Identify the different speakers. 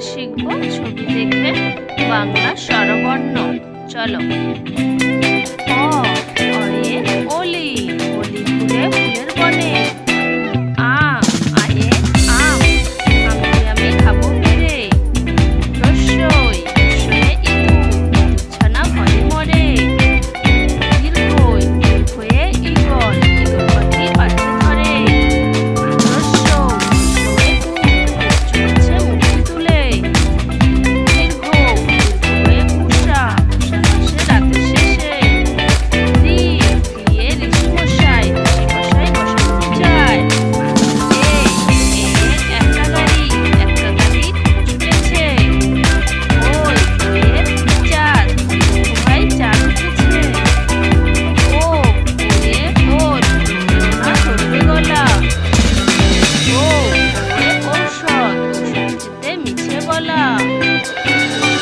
Speaker 1: শিখব ছবি দেখবে বাংলা স্বরবর্ণ। চলো। অলি অলি ফুলে ফুলের 몰.